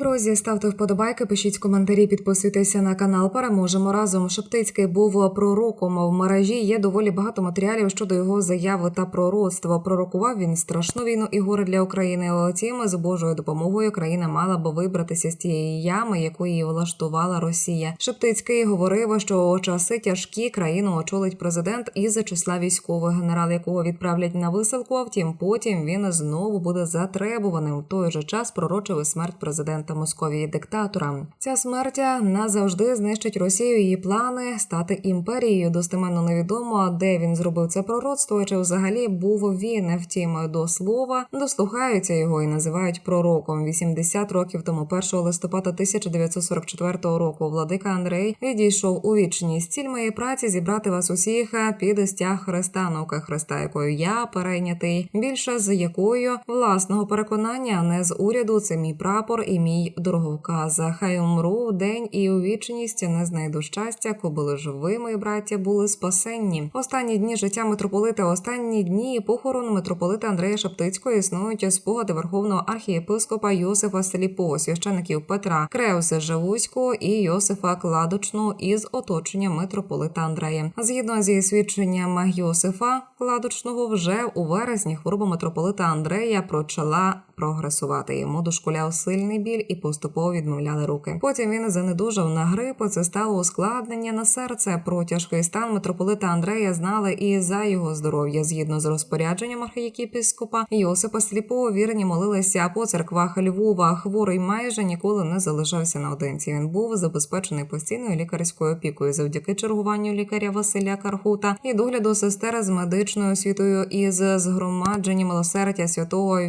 Друзі, ставте вподобайки, пишіть коментарі, підписуйтеся на канал. Переможемо разом. Шептицький був пророком. В мережі є доволі багато матеріалів щодо його заяви та пророцтва. Пророкував він страшну війну і горе для України. Утім, з Божою допомогою країна мала б вибратися з тієї ями, яку її влаштувала Росія. Шептицький говорив, що у часи тяжкі країну очолить президент із числа військових генерал, якого відправлять на висилку. А втім, потім він знову буде затребуваним. В той же час пророчив смерть президента Московії диктатора. Ця смерть назавжди знищить Росію. Її плани стати імперією. Достеменно невідомо, де він зробив це пророцтво, чи взагалі був він. Втім, до слова дослухаються його і називають пророком. 80 років тому, 1 листопада 1944 року, владика Андрей відійшов у вічність. Ціль моєї праці зібрати вас усіх під стяг Христа, наука Христа, якою я перейнятий, більше з якою власного переконання, а не з уряду. Це мій прапор і мій дороговказ. Хай умру в день і у вічність не знайду щастя, коли ж ви, мої браття, були спасенні. Останні дні життя митрополита, останні дні похорону митрополита Андрея Шептицького існують спогади верховного архієпископа Йосифа Сліпого, священиків Петра Креуса Живуського і Йосифа Кладочного із оточення митрополита Андрея. Згідно зі свідченням Йосифа Кладочного, вже у вересні хвороба митрополита Андрея почала прогресувати. Йому дошкуляв сильний біль і поступово відмовляли руки. Потім він занедужав на грип. Це стало ускладнення на серце. Про тяжкий стан митрополита Андрея знали і за його здоров'я. Згідно з розпорядженням архієпископа Йосипа Сліпого, вірні молилися по церквах Львова. Хворий майже ніколи не залишався наодинці. Він був забезпечений постійною лікарською опікою завдяки чергуванню лікаря Василя Кархута і догляду сестер з медичною освітою із згромадженням милосердя святого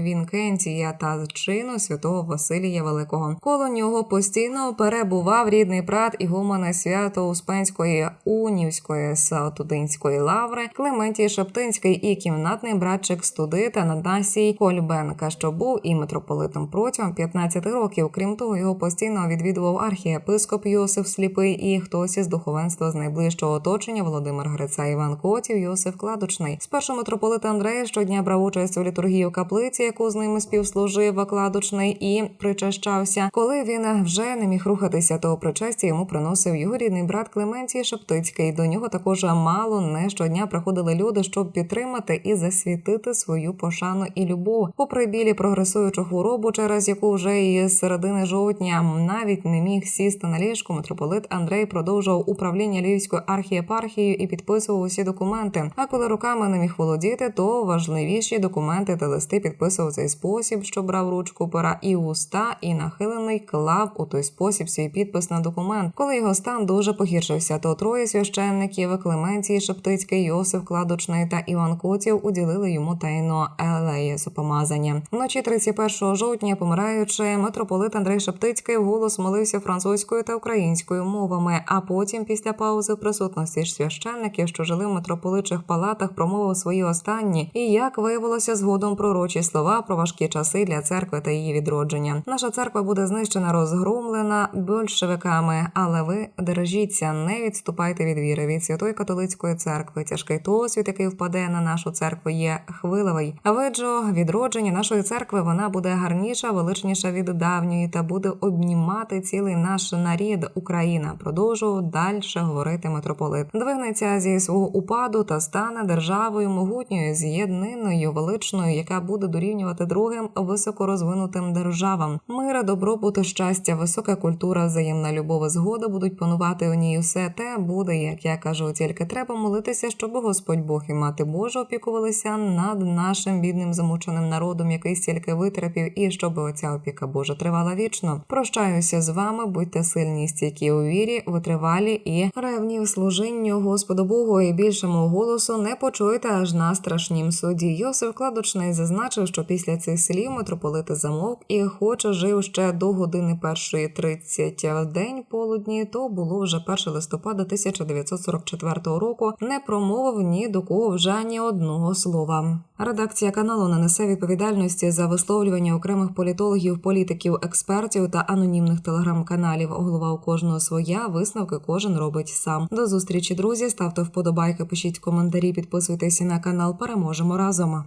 Вінкенція та чину святого Василія Великого. Коло нього постійно перебував рідний брат ігумена свято Успенської Унівської Саутудинської лаври Клементій Шептинський і кімнатний братчик студита Надасій Кольбенка, що був і митрополитом протягом 15 років. Крім того, його постійно відвідував архієпископ Йосиф Сліпий і хтось із духовенства з найближчого оточення Володимир Гриця, Іван Котів, Йосиф Кладочний. Спершу митрополит Андрея щодня брав участь у літургії в каплиці, яку з ними співслужив Кладочний і причащався. Коли він вже не міг рухатися, то причастя йому приносив його рідний брат Клементій Шептицький. До нього також мало не щодня приходили люди, щоб підтримати і засвітити свою пошану і любов. Попри білі прогресуючу хворобу, через яку вже і середини жовтня навіть не міг сісти на ліжку. Митрополит Андрей продовжував управління Львівською архієпархією і підписував усі документи. А коли руками не міг володіти, то важливіші документи та листи підписував цей спосіб, що брав ручку пера і уста, і нахилений клав у той спосіб свій підпис на документ. Коли його стан дуже погіршився, то троє священників Клеменцій, Шептицький, Йосиф Кладочний та Іван Котів уділили йому тайно елеєсу помазання. Вночі 31 жовтня, помираючи, митрополит Андрей Шептицький вголос молився французькою та українською мовами. А потім, після паузи в присутності ж священників, що жили в митрополичих палатах, промовив свої останні і як виявилося згодом пророчі слова про важкі часи для церкви та її відродження. Наша церква буде знищена, розгромлена большевиками, але ви держіться, не відступайте від віри від святої католицької церкви. Тяжкий досвід, який впаде на нашу церкву, є хвилевий. А виджо відродження нашої церкви вона буде гарніша, величніша від давньої та буде обнімати цілий наш нарід Україна. Продовжував далі говорити митрополит. Двигнеться зі свого упаду та стане державою могутньою, з'єдниною, величною, яка буде дорівнювати другим високорозвинутим державам. Мира, добробут, щастя, висока культура, взаємна любов і згода будуть панувати у ній. Усе те буде, як я кажу, тільки треба молитися, щоб Господь Бог і мати Божа опікувалися над нашим бідним замученим народом, який стільки витерпів, і щоб оця опіка Божа тривала вічно. Прощаюся з вами, будьте сильні, стійкі у вірі, витривалі і ревні в служінню Господу Богу, і більшому голосу не почуєте аж на страшнім суді. Йосиф Кладочний зазначив, що після цих слів митрополит замовк і, хоч жив ще до години першої тридцять в день полудні, то було вже 1 листопада 1944 року. Не промовив ні до кого вже ні одного слова. Редакція каналу не несе відповідальності за висловлювання окремих політологів, політиків, експертів та анонімних телеграм-каналів. Голова у кожного своя висновки кожен робить сам. До зустрічі, друзі. Ставте вподобайки, пишіть коментарі, підписуйтесь на канал. Переможемо разом.